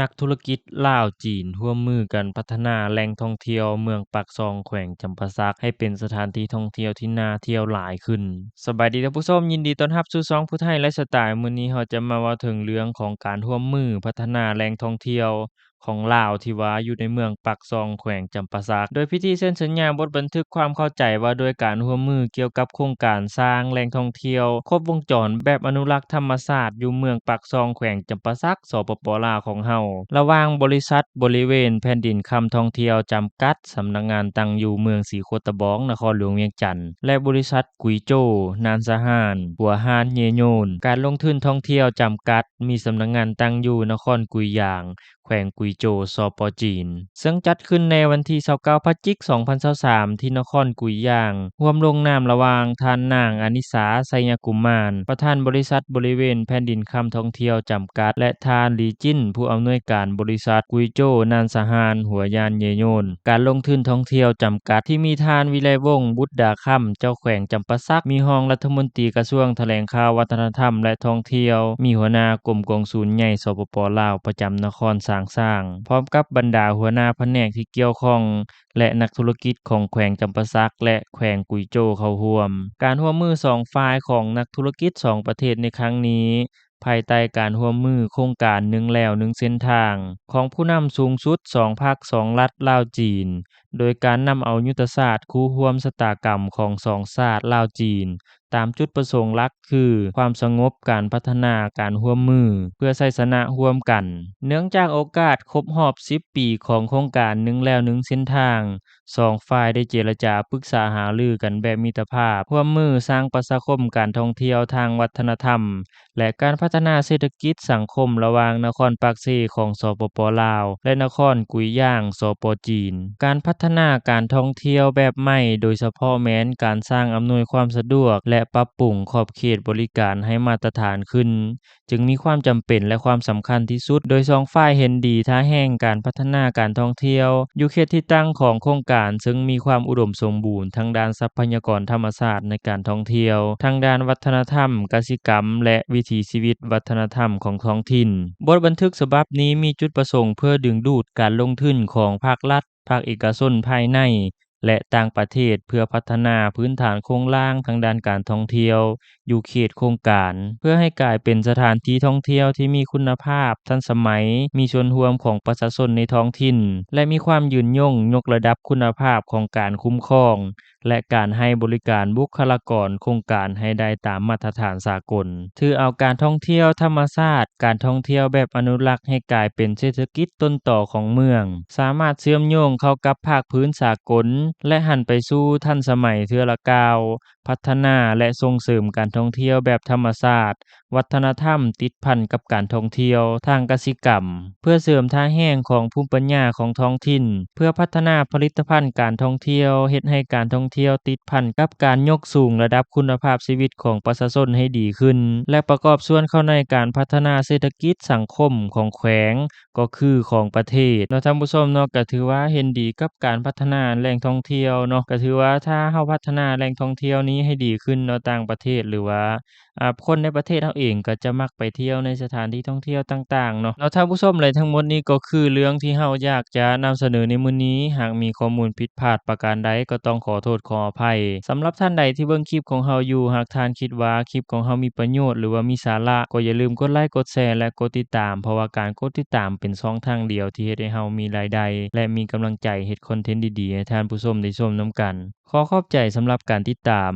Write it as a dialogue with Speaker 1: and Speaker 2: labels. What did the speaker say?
Speaker 1: นักธุรกิจลาวจีนร่วมมือกันพัฒนาแหล่งท่องเที่ยวเมืองปากซองแขวงจำปาสักให้เป็นสถานที่ท่องเที่ยวที่น่าเที่ยวหลายขึ้น สบายดีท่านผู้ชมยินดีต้อนรับสู่ช่องผู้ไทยและสไตล์มื้อนี้เราจะมาเว้าถึงเรื่องของการร่วมมือพัฒนาแหล่งท่องเที่ยว ของลาวที่ว่าอยู่ในเมืองปากซองแขวงจำปาสัก โดยพิธีเซ็นสัญญาบทบันทึกความเข้าใจว่าโดยการร่วมมือเกี่ยวกับโครงการสร้างแหล่งท่องเที่ยว ครบวงจรแบบอนุรักษ์ธรรมชาติอยู่เมืองปากซองแขวงจำปาสักสปปลาวของเฮาระหว่างบริษัทบริเวณแผ่นดินคำท่องเที่ยวจำกัดสำนักงานตั้งอยู่เมืองสีโคตะบองนครหลวงเวียงจันทน์และบริษัทกุยโจ นานสะหานหัวหานเยโยน การลงทุนท่องเที่ยวจำกัด มีสำนักงานตั้งอยู่นครกุยยาง แขวงกุยโจสปจีน ซึ่งจัดขึ้นในวันที่29พฤศจิกายน2023ที่นครกุยยางร่วมลงนามระหว่างท่านนางอนิสาไสยกุมมาร ประธานบริษัทบริเวณแผ่นดินคำท่องเที่ยวจำกัด และท่านลีจินผู้อำนวยการบริษัทกุยโจนานสหานหัวยานเยโยน การลงทุนท่องเที่ยวจำกัดที่มีท่านวิไลวงศ์บุตรดาค่ำเจ้าแขวงจำปาสักมีรองรัฐมนตรีกระทรวงแถลงข่าววัฒนธรรมและท่องเที่ยว มีหัวหน้ากรมกองสุลใหญ่สปปลาวประจำนครสางสร้างพร้อมกับบรรดาหัวหน้าแผนกที่เกี่ยวข้อง และนักธุรกิจของแขวงจำปาสักและแขวงกุยโจเข้าร่วม การร่วมมือสองฝ่ายของนักธุรกิจสองประเทศในครั้งนี้ภายใต้การร่วมมือโครงการหนึ่งแล้วหนึ่งเส้นทาง ของผู้นำสูงสุดสองภาคสองรัฐลาวจีนโดยการนำเอายุทธศาสตร์คู่ร่วมชะตากรรมของสองชาสติลาวจีน ตามจุดประสงค์หลักคือ ความสงบการพัฒนาการร่วมมือ เพื่อชัยชนะร่วมกัน เนื่องจากโอกาสครบรอบ 10 ปีของโครงการหนึ่งแล้วหนึ่งเส้นทางสองฝ่ายได้เจรจาปรึกษาหารือกันแบบมิตรภาพร่วมมือสร้างประชาคมการท่องเที่ยวทางวัฒนธรรม และการพัฒนาเศรษฐกิจสังคมระหว่างนครปากเซของสปปลาว และนครกุยย่างสปจีน การพัฒฒนาการท่องเที่ยวแบบใหม่ โดยเฉพาะแม้นการสร้างอำนวยความสะดวก และปรับปรุงขอบเขตบริการให้มาตรฐานขึ้น จึงมีความจำเป็นและความสำคัญที่สุด โดยสองฝ่ายเห็นดีท้าแห่งการพัฒนาการท่องเที่ยว อยู่เขตที่ตั้งของโครงการ ซึ่งมีความอุดมสมบูรณ์ทั้งด้านทรัพยากรธรรมชาติในการท่องเที่ยวทั้งด้านวัฒนธรรม กสิกรรม และวิถีชีวิตวัฒนธรรมของท้องถิ่น บทบันทึกฉบับนี้มีจุดประสงค์เพื่อดึงดูดการลงทุนของภาครัฐ ภาคเอกชนภายใน และต่างประเทศเพื่อพัฒนาพื้นฐานโครงล่างทางด้านการท่องเที่ยว อยู่เขตโครงการ เพื่อให้กลายเป็นสถานที่ท่องเที่ยวที่มีคุณภาพ ทันสมัย มีส่วนร่วมของประชาชนในท้องถิ่น และมีความยืนยงยกระดับคุณภาพของการคุ้มครอง และการให้บริการบุคลากรโครงการให้ได้ตามมาตรฐานสากล ถือเอาการท่องเที่ยวธรรมชาติการท่องเที่ยวแบบอนุรักษ์ให้กลายเป็นเศรษฐกิจต้นต่อของเมือง สามารถเชื่อมโยงเข้ากับภาคพื้นสากลและหันไปสู้ทันสมัยเทือละกาว พัฒนาและส่งเสริมการท่องเที่ยวแบบธรรมชาติวัฒนธรรมติดพันกับการท่องเที่ยวทางกสิกรรม เพื่อเสริมท่าแห่งของภูมิปัญญาของท้องถิ่น เพื่อพัฒนาผลิตภัณฑ์การท่องเที่ยวเฮ็ดให้การท่องเที่ยวติดพันกับการยกสูงระดับคุณภาพชีวิตของประชาชนให้ดีขึ้น และประกอบส่วนเข้าในการพัฒนาเศรษฐกิจสังคมของแขวงก็คือของประเทศเนาะท่านผู้ชมเนาะก็ถือว่าเห็นดีกับการพัฒนาแหล่งท่องเที่ยวเนาะก็ถือว่าถ้าเราพัฒนาแหล่งท่องเที่ยวนี้ให้ดีขึ้นเนาะต่างประเทศหรือว่าอ่าคนในประเทศเราเองก็จะมักไปเที่ยวในสถานที่ท่องเที่ยวต่าง ๆ เนาะ แล้วท่านผู้ชมและทั้งหมดนี้ก็คือเรื่องที่เราอยากจะนำเสนอในมื้อนี้ หากมีข้อมูลผิดพลาดประการใดก็ต้องขอโทษขออภัยสำหรับท่านใดที่เบิ่งคลิปของเราอยู่ หากท่านคิดว่าคลิปของเรามีประโยชน์หรือว่ามีสาระก็อย่าลืมกดไลก์กดแชร์และกดติดตาม เพราะว่าการกดติดตามเป็นช่องทางเดียวที่เฮ็ดให้เรามีรายได้และมีกำลังใจเฮ็ดคอนเทนต์ดีๆให้ท่านผู้ชมได้ชมนำกัน ขอขอบใจสำหรับการติดตาม